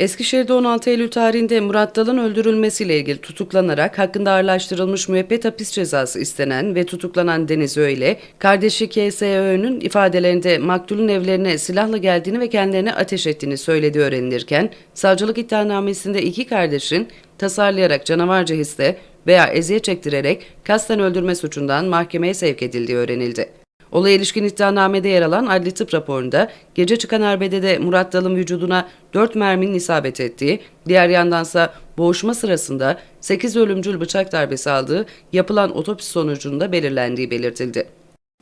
Eskişehir'de 16 Eylül tarihinde Murat Dal'ın öldürülmesiyle ilgili tutuklanarak hakkında ağırlaştırılmış müebbet hapis cezası istenen ve tutuklanan Deniz Öyle, kardeşi KSÖ'nün ifadelerinde maktulün evlerine silahla geldiğini ve kendilerine ateş ettiğini söylediği öğrenilirken, savcılık iddianamesinde iki kardeşin tasarlayarak canavarca hisle veya eziyet çektirerek kasten öldürme suçundan mahkemeye sevk edildiği öğrenildi. Olaya ilişkin iddianamede yer alan adli tıp raporunda gece çıkan arbedede Murat Dal'ın vücuduna 4 merminin isabet ettiği, diğer yandansa boğuşma sırasında 8 ölümcül bıçak darbesi aldığı yapılan otopsi sonucunda belirlendiği belirtildi.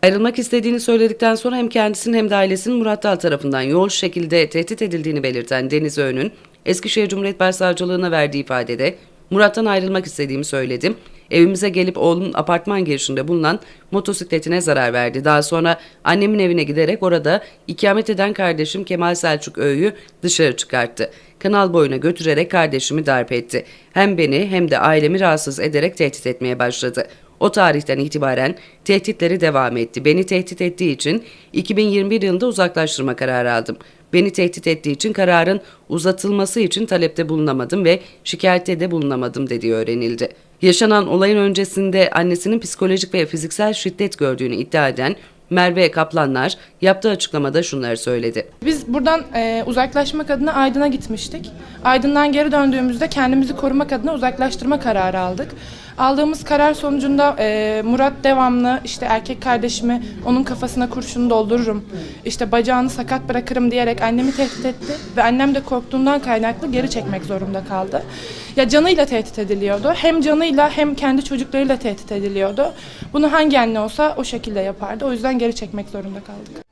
Ayrılmak istediğini söyledikten sonra hem kendisinin hem de ailesinin Murat Dal tarafından yoğun şekilde tehdit edildiğini belirten Deniz Öğün'ün Eskişehir Cumhuriyet Başsavcılığına verdiği ifadede Murat'tan ayrılmak istediğimi söyledim. Evimize gelip oğlumun apartman girişinde bulunan motosikletine zarar verdi. Daha sonra annemin evine giderek orada ikamet eden kardeşim Kemal Selçuk Öğü'yü dışarı çıkarttı. Kanal boyuna götürerek kardeşimi darp etti. Hem beni hem de ailemi rahatsız ederek tehdit etmeye başladı. O tarihten itibaren tehditleri devam etti. Beni tehdit ettiği için 2021 yılında uzaklaştırma kararı aldım. Beni tehdit ettiği için kararın uzatılması için talepte bulunamadım ve şikayette de bulunamadım dediği öğrenildi. Yaşanan olayın öncesinde annesinin psikolojik ve fiziksel şiddet gördüğünü iddia eden Merve Kaplanlar yaptığı açıklamada şunları söyledi. Biz buradan e, uzaklaşmak adına Aydın'a gitmiştik. Aydın'dan geri döndüğümüzde kendimizi korumak adına uzaklaştırma kararı aldık. Aldığımız karar sonucunda e, Murat devamlı işte erkek kardeşimi onun kafasına kurşunu doldururum, işte bacağını sakat bırakırım diyerek annemi tehdit etti ve annem de korktuğundan kaynaklı geri çekmek zorunda kaldı. Ya canıyla tehdit ediliyordu. Hem canıyla hem kendi çocuklarıyla tehdit ediliyordu. Bunu hangi anne olsa o şekilde yapardı. O yüzden geri çekmek zorunda kaldık.